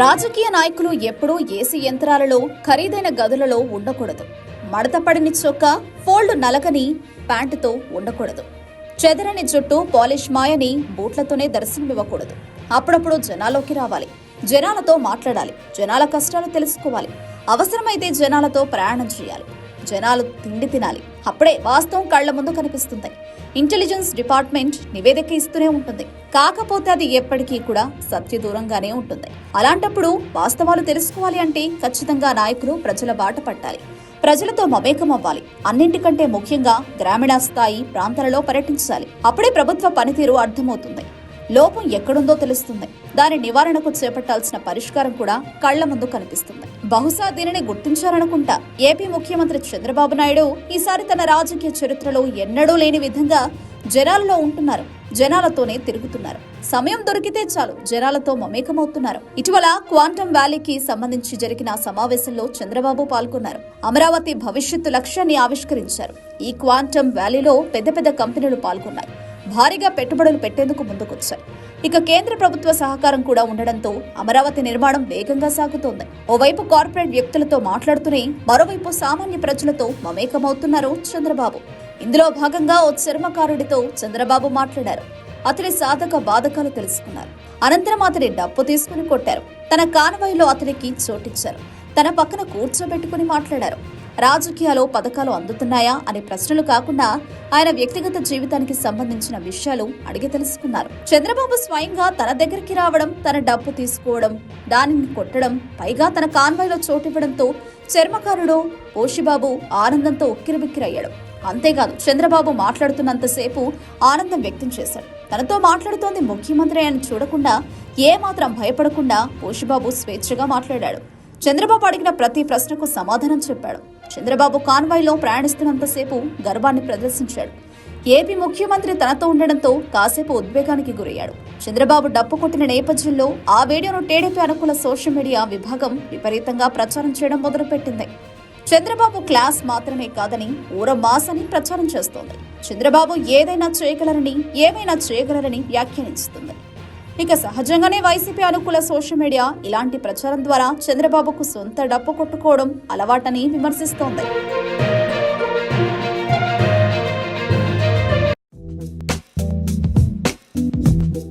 రాజకీయ నాయకులు ఎప్పుడూ ఏసీ యంత్రాలలో ఖరీదైన గదులలో ఉండకూడదు. మడతపడిని చొక్క ఫోల్డ్ నలకని ప్యాంటుతో ఉండకూడదు. చెదరని జుట్టు పాలిష్ మాయని బూట్లతోనే దర్శనమివ్వకూడదు. అప్పుడప్పుడు జనాల్లోకి రావాలి. జనాలతో మాట్లాడాలి. జనాల కష్టాలు తెలుసుకోవాలి. అవసరమైతే జనాలతో ప్రయాణం చేయాలి. జనాలు తిండి తినాలి. అప్పుడే వాస్తవం కళ్ళ ముందు కనిపిస్తుంది. ఇంటెలిజెన్స్ డిపార్ట్మెంట్ నివేదిక ఇస్తూనే ఉంటుంది. కాకపోతే అది ఎప్పటికీ కూడా సత్య దూరంగానే ఉంటుంది. అలాంటప్పుడు వాస్తవాలు తెలుసుకోవాలి అంటే ఖచ్చితంగా నాయకులు ప్రజల బాట పట్టాలి. ప్రజలతో మమేకం అవ్వాలి. అన్నింటికంటే ముఖ్యంగా గ్రామీణ స్థాయి ప్రాంతాలలో పర్యటించాలి. అప్పుడే ప్రభుత్వ పనితీరు అర్థమవుతుంది. లోపం ఎక్కడుందో తెలుస్తుంది. దాని నివారణకు చేపట్టాల్సిన పరిష్కారం కూడా కళ్ళ ముందు కనిపిస్తుంది. బహుశా దీనిని గుర్తించారనుకుంటా. ఏపీ ముఖ్యమంత్రి చంద్రబాబు నాయుడు ఈసారి తన రాజకీయ చరిత్రలో ఎన్నడూ లేని విధంగా జనాలలో ఉంటున్నారు. జనాలతోనే తిరుగుతున్నారు. సమయం దొరికితే చాలు జనాలతో మమేకమవుతున్నారు. ఇటీవల క్వాంటమ్ వ్యాలీకి సంబంధించి జరిగిన సమావేశంలో చంద్రబాబు పాల్గొన్నారు. అమరావతి భవిష్యత్తు లక్ష్యాన్ని ఆవిష్కరించారు. ఈ క్వాంటమ్ వ్యాలీలో పెద్ద పెద్ద కంపెనీలు పాల్గొన్నాయి. భారీగా పెట్టుబడులు పెట్టేందుకు ముందుకొచ్చాయి. ఇక కేంద్ర ప్రభుత్వ సహకారం కూడా ఉండడంతో అమరావతి నిర్మాణం వేగంగా సాగుతోంది. ఓవైపు కార్పొరేట్ వ్యక్తులతో మాట్లాడుతూనే మరోవైపు సామాన్య ప్రజలతో మమేకమవుతున్నారు చంద్రబాబు. ఇందులో భాగంగా ఓ చర్మకారుడితో చంద్రబాబు మాట్లాడారు. అతడి సాధక బాధకాలు తెలుసుకున్నారు. అనంతరం అతడి డప్పు తీసుకుని కొట్టారు. తన కాన్వాయిలో అతనికి చోటిచ్చారు. తన పక్కన కూర్చోబెట్టుకుని మాట్లాడారు. రాజకీయాల్లో పథకాలు అందుతున్నాయా అనే ప్రశ్నలు కాకుండా ఆయన వ్యక్తిగత జీవితానికి సంబంధించిన విషయాలు అడిగి తెలుసుకున్నారు. చంద్రబాబు స్వయంగా తన దగ్గరికి రావడం తన డబ్బు తీసుకోవడం దానిని కొట్టడం పైగా తన కాన్వాయ్లో చోటివ్వడంతో చర్మకారుడు ఓషిబాబు ఆనందంతో ఉక్కిరిబిక్కిరయ్యాడు. అంతేకాదు చంద్రబాబు మాట్లాడుతున్నంతసేపు ఆనందం వ్యక్తం చేశాడు. తనతో మాట్లాడుతోంది ముఖ్యమంత్రి అని చూడకుండా ఏమాత్రం భయపడకుండా ఓషిబాబు స్వేచ్ఛగా మాట్లాడాడు. చంద్రబాబు అడిగిన ప్రతి ప్రశ్నకు సమాధానం చెప్పాడు. చంద్రబాబు కాన్వాయ్లో ప్రయాణిస్తున్నంతసేపు గర్వాన్ని ప్రదర్శించాడు. ఏపీ ముఖ్యమంత్రి తనతో ఉండడంతో కాసేపు ఉద్వేగానికి గురయ్యాడు. చంద్రబాబు డప్పు కొట్టిన నేపథ్యంలో ఆ వీడియోను టీడీపీ అనుకూల సోషల్ మీడియా విభాగం విపరీతంగా ప్రచారం చేయడం మొదలుపెట్టింది. చంద్రబాబు క్లాస్ మాత్రమే కాదని ఊర మాసని ప్రచారం చేస్తోంది. చంద్రబాబు ఏదైనా చేయగలరని ఏమైనా చేయగలరని వ్యాఖ్యానిస్తుంది ఇక సహజంగానే వైసీపీ అనుకూల సోషల్ మీడియా ఇలాంటి ప్రచారం ద్వారా చంద్రబాబుకు సొంత డప్పు కొట్టుకోవడం అలవాటని విమర్శిస్తోంది.